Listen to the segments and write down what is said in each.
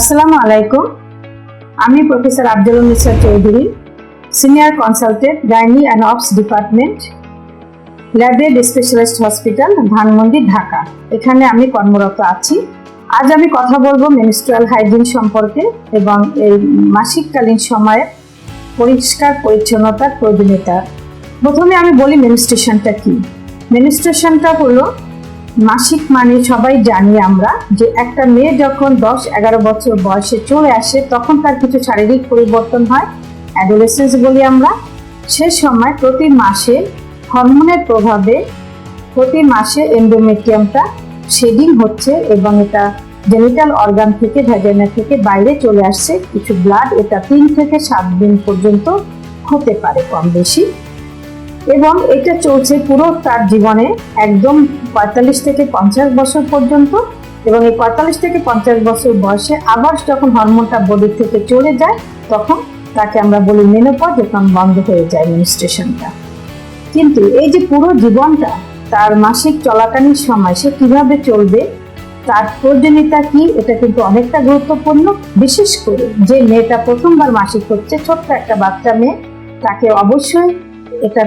আসসালামু আলাইকুম। আমি professor Abdul Nisa Chowdhury, senior consultant gynae and obs department Labaid specialist hospital, Dhanmondi, Dhaka. এখানে আমি কর্মরত আছি। আজ আমি কথা বলব মেনস্ট্রুয়াল হাইজিন সম্পর্কে এবং এই মাসিককালীন সময়ে পরিষ্কার পরিচ্ছন্নতার প্রয়োজনীয়তা প্রথমে আমি বলি মেনস্ট্রেশনটা কি? মেনস্ট্রেশনটা হলো মাসিক মানে সবাই জানি আমরা যে একটা মেয়ে যখন দশ, এগারো বছর বয়সে চলে আসে, তখন তার কিছু শারীরিক পরিবর্তন হয়। অ্যাডোলেসেন্স বলি আমরা। সে সময় প্রতি মাসে হরমোনের প্রভাবে প্রতি মাসে এন্ডোমেট্রিয়ামটা শেডিং হচ্ছে এবং এটা জেনিটাল অর্গান থেকে ভ্যাজাইনা থেকে বাইরে চলে আসছে। কিছু ব্লাড এটা তিন থেকে সাত দিন পর্যন্ত হতে পারে কম বেশি। এবং এটা চলছে পুরো তার জীবনে একদম পঁয়তাল্লিশ থেকে পঞ্চাশ বছর পর্যন্ত। এবং এই পঁয়তাল্লিশ থেকে পঞ্চাশ বছর বয়সে আবার যখন হরমোনটা বডি থেকে চলে যায়, তখন তাকে আমরা বলি মেনোপজ যখন বন্ধ হয়ে যায় মেনস্ট্রেশনটা কিন্তু এই যে পুরো জীবনটা, তার মাসিক চলাকালীন সময় সে কীভাবে চলবে, তার প্রয়োজনীয়তা কি, এটা কিন্তু অনেকটা গুরুত্বপূর্ণ। বিশেষ করে যে মেয়েটা প্রথমবার মাসিক হচ্ছে, ছোট্ট একটা বাচ্চা মেয়ে, তাকে অবশ্যই এটা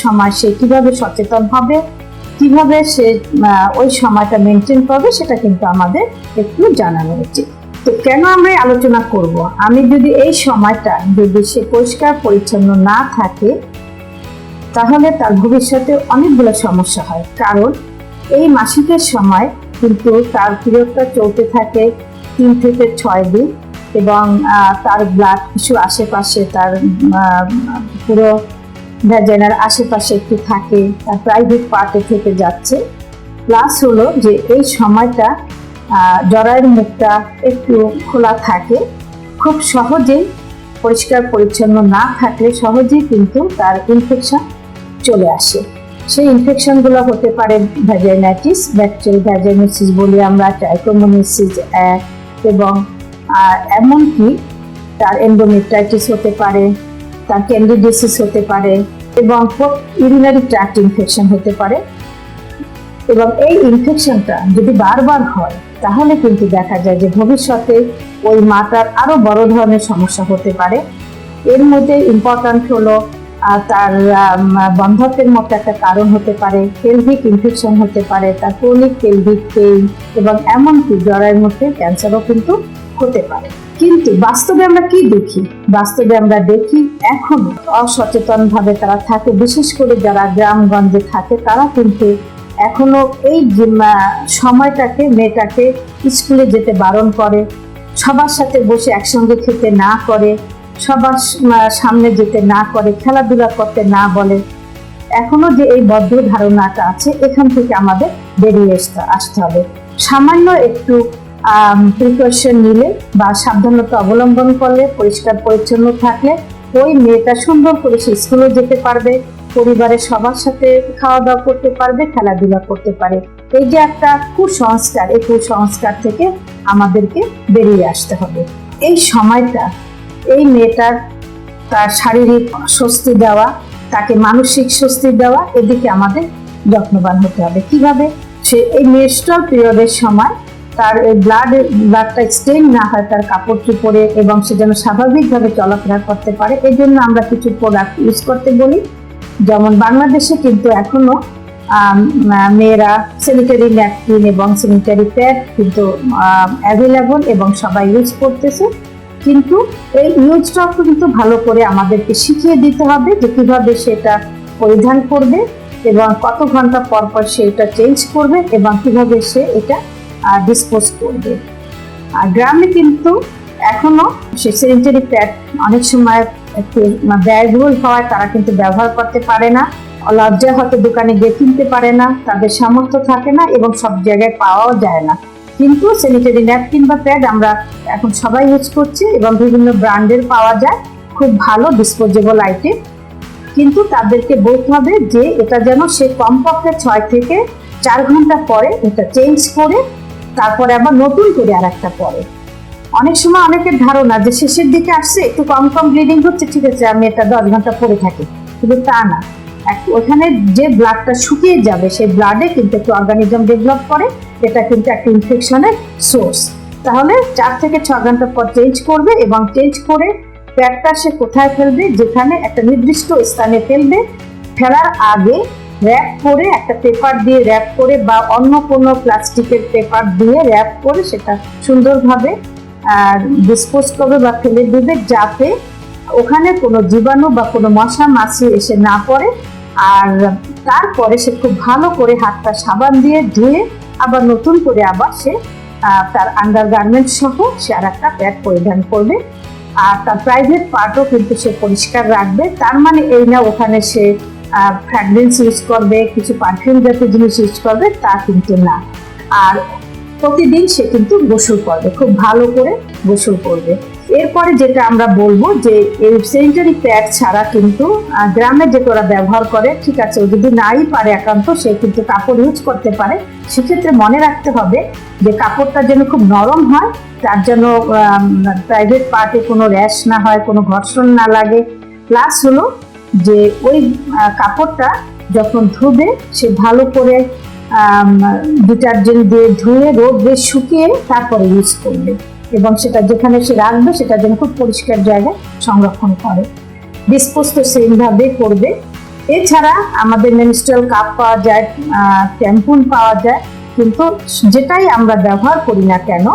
সময় সে কীভাবে সচেতন হবে, কীভাবে সে ওই সময়টা মেনটেন করবে সেটা কিন্তু আমাদের একটু জানানো উচিত। তো কেন আমরা আলোচনা করব? আমি যদি এই সময়টা যদি সে পরিষ্কার পরিচ্ছন্ন না থাকে, তাহলে তার ভবিষ্যতে অনেকগুলো সমস্যা হয়। কারণ এই মাসিকের সময় কিন্তু তার পিরিয়ডটা চলতে থাকে তিন থেকে ছয় দিন এবং তার ব্লাড কিছু আশেপাশে তার পুরো ভ্যাজাইনার আশেপাশে একটু থাকে, তার প্রাইভেট পার্টে থেকে যাচ্ছে। প্লাস হলো যে এই সময়টা জরায়ুর মুখটা একটু খোলা থাকে। খুব সহজেই পরিষ্কার পরিচ্ছন্ন না থাকলে সহজেই কিন্তু তার ইনফেকশন চলে আসে। সেই ইনফেকশনগুলো হতে পারে ভ্যাজাইনাইটিস ব্যাকটেরিয়াল ভ্যাজাইনোসিস বলি আমরা ট্রাইকোমোনিসিস এবং এমনকি তার এন্ডোমেট্রাইটিস হতে পারে। তার ক্যান্ডিডিসিস হতে পারে এবং ইউরিনারি ট্র্যাক্ট ইনফেকশন হতে পারে। এবং এই ইনফেকশনটা যদি বারবার হয় তাহলে কিন্তু দেখা যায় যে ভবিষ্যতে ওই মাটার আরও বড় ধরনের সমস্যা হতে পারে। এর মধ্যে ইম্পর্ট্যান্ট হলো তার আম, বন্ধ্যত্বের মতো একটা কারণ হতে পারে পেলভিক ইনফেকশন হতে পারে তার ক্রনিক পেলভিক পেইন এবং এমনকি জরায়ের মধ্যে ক্যান্সারও কিন্তু হতে পারে। কিন্তু বাস্তবে আমরা কি দেখি? বাস্তবে আমরা দেখি এখন অসচেতন ভাবে তারা থাকে, বিশেষ করে যারা গ্রামগঞ্জে থাকে, তারা কিন্তু এখনও এই সময়টাকে, মেয়েটাকে স্কুলে যেতে বারণ করে, সবার সাথে বসে একসঙ্গে খেতে না করে, সবার সামনে যেতে না করে, খেলাধুলা করতে না বলে। এখনও যে এই বদ্ধ ধারণাটা আছে, এখান থেকে আমাদের বেরিয়ে আসতে হবে। সামান্য একটু প্রিকশন নিলে বা সাবধানতা অবলম্বন করলে, পরিষ্কার পরিচ্ছন্ন থাকলে ওই মেয়েটা সুন্দর করে সে স্কুলে যেতে পারবে, পরিবারের সবার সাথে খাওয়া দাওয়া করতে পারবে, খেলাধুলা করতে পারে। এই যে একটা কুসংস্কার, এই কুসংস্কার থেকে আমাদেরকে বেরিয়ে আসতে হবে। এই সময়টা, এই মেয়েটার তার শারীরিক স্বস্তি দেওয়া, তাকে মানসিক স্বস্তি দেওয়া, এদিকে আমাদের যত্নবান হতে হবে। কীভাবে? সে এই মেনস্ট্রাল পিরিয়ডের সময় তার ব্লাড ব্লাডটা স্টেন না হয়, তার কাপড় চোপড়ে এবং সে যেন স্বাভাবিকভাবে চলাফেরা করতে পারে। এই জন্য আমরা কিছু প্রোডাক্ট ইউজ করতে বলি। যেমন বাংলাদেশে কিন্তু এখনও মেয়েরা স্যানিটারি ন্যাপকিন এবং স্যানিটারি প্যাড কিন্তু অ্যাভেলেবল এবং সবাই ইউজ করতেছে। কিন্তু এই ইউজটাও কিন্তু ভালো করে আমাদেরকে শিখিয়ে দিতে হবে যে কীভাবে সেটা পরিধান করবে এবং কত ঘণ্টা পর পর সে এটা চেঞ্জ করবে এবং কীভাবে সে এটা ডিসপোজ করবে। আর গ্রামে কিন্তু এখনও সে স্যানিটারি প্যাড অনেক সময় একটু ব্যয়বহুল হওয়ায় তারা কিন্তু ব্যবহার করতে পারে না। লজ্জা হয়তো দোকানে গিয়ে কিনতে পারে না, তাদের সামর্থ্য থাকে না এবং সব জায়গায় পাওয়াও যায় না। কিন্তু স্যানিটারি ন্যাপকিন বা প্যাড আমরা এখন সবাই ইউজ করছি এবং বিভিন্ন ব্র্যান্ডের পাওয়া যায়, খুব ভালো ডিসপোজেবল আইটেম কিন্তু তাদেরকে বলতে হবে যে, এটা যেন সে কমপক্ষে ছয় থেকে চার ঘণ্টা পরে এটা চেঞ্জ করে তারপরে আবার নতুন করে আর একটা পরে। অনেক সময় অনেকের ধারণা যে শেষের দিকে আসছে, একটু কম কম ব্লিডিং হচ্ছে, ঠিক আছে, আমি এটা দশ ঘণ্টা পরে থাকি। কিন্তু তা না। ওখানে যে ব্লাডটা শুকিয়ে যাবে, সেই ব্লাডে কিন্তু একটু অর্গানিজম ডেভেলপ করে এটা কিন্তু একটা ইনফেকশনের সোর্স তাহলে চার থেকে ছ ঘণ্টা পর চেঞ্জ করবে এবং চেঞ্জ করে প্যাডটা সে কোথায় ফেলবে, যেখানে একটা নির্দিষ্ট স্থানে ফেলবে, ফেলার আগে র্যাপ করে একটা পেপার দিয়ে র্যাপ করে বা অন্য কোনো প্লাস্টিকের পেপার দিয়ে র্যাপ করে সেটা সুন্দরভাবে আর ডিসপোজ করবে বা ফেলে দেবে যাতে ওখানে কোনো জীবাণু বা কোনো মশা মাছি এসে না পড়ে। আর তারপরে সে খুব ভালো করে হাতটা সাবান দিয়ে ধুয়ে আবার নতুন করে আবার সে তার আন্ডার গার্মেন্ট সহ সে আর একটা প্যাড পরিধান করবে। আর তার প্রাইভেট পার্টও কিন্তু সে পরিষ্কার রাখবে। তার মানে এই না ওখানে সে ফ্র্যাগরেন্স ইউজ করবে, কিছু পারফিউম জাতীয় জিনিস ইউজ করবে, তা কিন্তু না। আর প্রতিদিন সে কিন্তু গোসল করবে, খুব ভালো করে গোসল করবে। এরপরে যেটা আমরা বলব যে, এই স্যানিটারি প্যাড ছাড়া কিন্তু গ্রামে যেটা ওরা ব্যবহার করে, ঠিক আছে, ও যদি নাই পারে একান্ত, সে কিন্তু কাপড় ইউজ করতে পারে। সেক্ষেত্রে মনে রাখতে হবে যে, কাপড়টা যেন খুব নরম হয়, তার যেন প্রাইভেট পার্টে কোনো র্যাশ না হয়, কোনো ঘর্ষণ না লাগে। প্লাস হলো যে ওই কাপড়টা যখন ধুবে, সে ভালো করে ডিটারজেন্ট দিয়ে ধুয়ে, রোদে শুকিয়ে তারপরে ইউজ করবে। এবং সেটা যেখানে সে রাখবে, সেটা যেন খুব পরিষ্কার জায়গায় সংরক্ষণ করে। ডিসপোজ তো সেমভাবে করবে। এছাড়া আমাদের মেনস্ট্রাল কাপ পাওয়া যায় ট্যাম্পুন পাওয়া যায়, কিন্তু যেটাই আমরা ব্যবহার করি না কেন,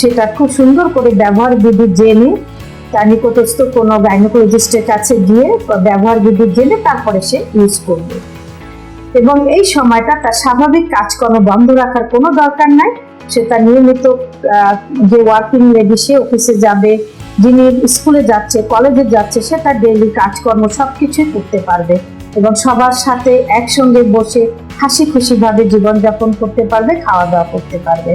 সেটা খুব সুন্দর করে ব্যবহার বিধি জেনে তার নিকটস্থ কোনো গাইনোকোলজিস্টের কাছে গিয়ে ব্যবহার বিধি জেনে তারপরে সে ইউজ করবে। এবং এই সময়টা তার স্বাভাবিক কাজকর্ম বন্ধ রাখার কোনো দরকার নাই। সে তার নিয়মিত যে ওয়ার্কিং লেডি সে অফিসে যাবে, যিনি স্কুলে যাচ্ছে কলেজে যাচ্ছে, সে তার ডেইলি কাজকর্ম সব কিছুই করতে পারবে এবং সবার সাথে একসঙ্গে বসে হাসি খুশিভাবে জীবনযাপন করতে পারবে খাওয়া দাওয়া করতে পারবে।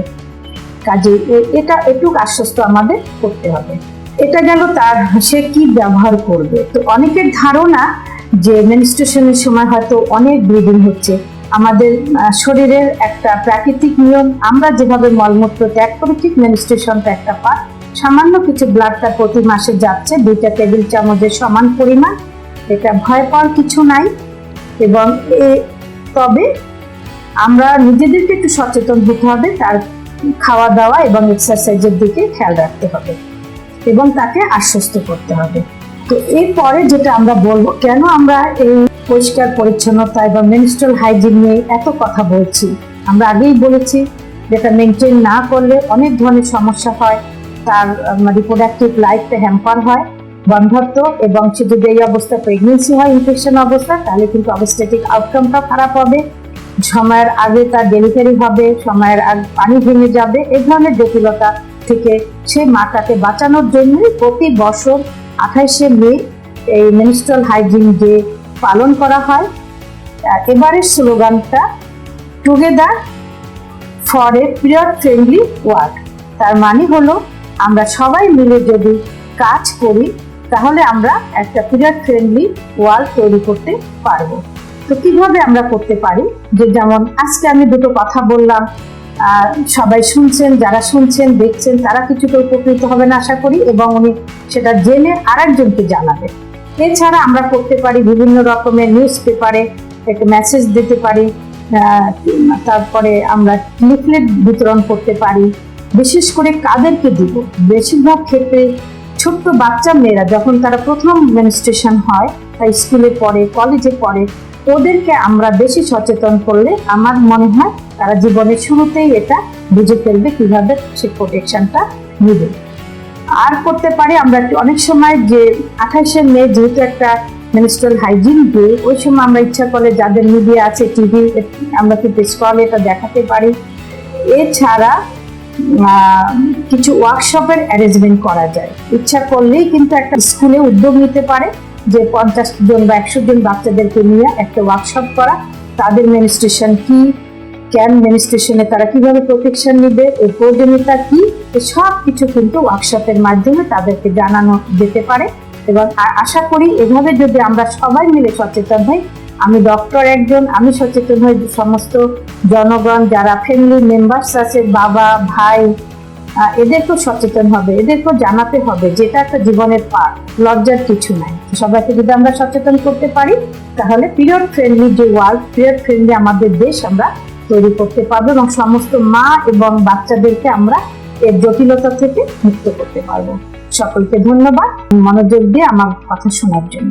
কাজে এটা একটু আশ্বস্ত আমাদের করতে হবে। এটা গেল তার সে কি ব্যবহার করবে? তো অনেকের ধারণা যে মেনস্ট্রেশনের সময় হয়তো অনেক ব্লিডিং হচ্ছে। আমাদের শরীরের একটা প্রাকৃতিক নিয়ম, আমরা যেভাবে মলমূত্র ত্যাগ করি, ঠিক মেনস্ট্রেশনটা একটা পার্ট সামান্য কিছু ব্লাডটা প্রতি মাসে যাচ্ছে, দুইটা টেবিল চামচের সমান পরিমাণ। এটা ভয় পাওয়ার কিছু নাই। এবং এ- তবে আমরা নিজেদেরকে একটু সচেতন হতে হবে, তার খাওয়া দাওয়া এবং এক্সারসাইজের দিকে খেয়াল রাখতে হবে। এবং তাকে আশ্বস্ত করতে হবে। তো এরপরে যেটা আমরা বলব, কেন আমরা এই পরিষ্কার পরিচ্ছন্নতা এবং মেনস্ট্রাল হাইজিন নিয়ে এত কথা বলছি? আমরা আগেই বলেছি যেটা মেনটেন না করলে অনেক ধরনের সমস্যা হয়। তার রিপ্রোডাক্টিভ লাইফটা হ্যাম্পার হয় বন্ধাত্ম এবং সে যদি এই অবস্থা প্রেগনেন্সি হয় ইনফেকশন অবস্থা, তাহলে কিন্তু অবস্টেটিক আউটকামটা খারাপ হবে। সময়ের আগে তার ডেলিভারি হবে, সময়ের আগে পানি ভেঙে যাবে, এ ধরনের জটিলতা থেকে সেই মাটাকে বাঁচানোর জন্য প্রতি বছর আঠাইশে মে এই মিনিস্ট্রাল হাইজিন ডে পালন করা হয়। এবারের স্লোগানটা together for a period friendly work তার মানে হলো, আমরা সবাই মিলে যদি কাজ করি, তাহলে আমরা একটা পিরিয়ড ফ্রেন্ডলি ওয়ার্ল্ড তৈরি করতে পারব। তো কীভাবে আমরা করতে পারি? যে যেমন আজকে আমি দুটো কথা বললাম সবাই শুনছেন, যারা শুনছেন, দেখছেন, তারা কিছুটা উপকৃত হবেন আশা করি, এবং উনি সেটা জেনে আরেকজনকে জানাবেন। এছাড়া আমরা করতে পারি বিভিন্ন রকমের নিউজ পেপারে একটা মেসেজ দিতে পারি তারপরে আমরা লিফলেট বিতরণ করতে পারি। বিশেষ করে কাদেরকে দিব। বেশিরভাগ ক্ষেত্রে ছোট্ট বাচ্চা মেয়েরা যখন তারা প্রথম মেনস্ট্রেশন হয়, তাই স্কুলে পড়ে কলেজে পড়ে ওদেরকে আমরা বেশি সচেতন করলে আমার মনে হয় তারা জীবনের শুরুতেই এটা বুঝে ফেলবে কীভাবে সে প্রোটেকশনটা নেবে। আর করতে পারি আমরা অনেক সময় যে আঠাশে মে যেহেতু একটা মিনিস্ট্রাল হাইজিন ডে ওই সময় আমরা ইচ্ছা করলে যাদের মিডিয়া আছে টিভি আমরা কিন্তু স্কলে এটা দেখাতে পারি। এছাড়া কিছু ওয়ার্কশপের অ্যারেঞ্জমেন্ট করা যায়। ইচ্ছা করলেই কিন্তু একটা স্কুলে উদ্যোগ নিতে পারে। যে পঞ্চাশ জন বা একশো জন বাচ্চাদেরকে নিয়ে একটা ওয়ার্কশপ করা। তাদের মেনিস্ট্রেশন কি ক্যান মেনিস্ট্রেশনে তারা কীভাবে প্রোটেকশন নেবে এর প্রয়োজনীয়তা কি সব কিছু কিন্তু ওয়ার্কশপের মাধ্যমে তাদেরকে জানানো যেতে পারে। এবং আশা করি এভাবে যদি আমরা সবাই মিলে সচেতন হই, আমি ডক্টর একজন, আমি সচেতন হই সমস্ত জনগণ যারা ফ্যামিলি মেম্বার্স আছে, বাবা, ভাই এদেরকেও সচেতন হবে এদেরকেও জানাতে হবে যেটা একটা জীবনের পার্ট লজ্জার কিছু নাই। সবাইকে যদি আমরা সচেতন করতে পারি, তাহলে পিরিয়ড ফ্রেন্ডলি যে ওয়ার্ল্ড পিরিয়ড ফ্রেন্ডলি আমাদের দেশ আমরা তৈরি করতে পারব এবং সমস্ত মা এবং বাচ্চাদেরকে আমরা এর জটিলতা থেকে মুক্ত করতে পারব। সকলকে ধন্যবাদ। মনোযোগ দিয়ে আমার কথা শোনার জন্য।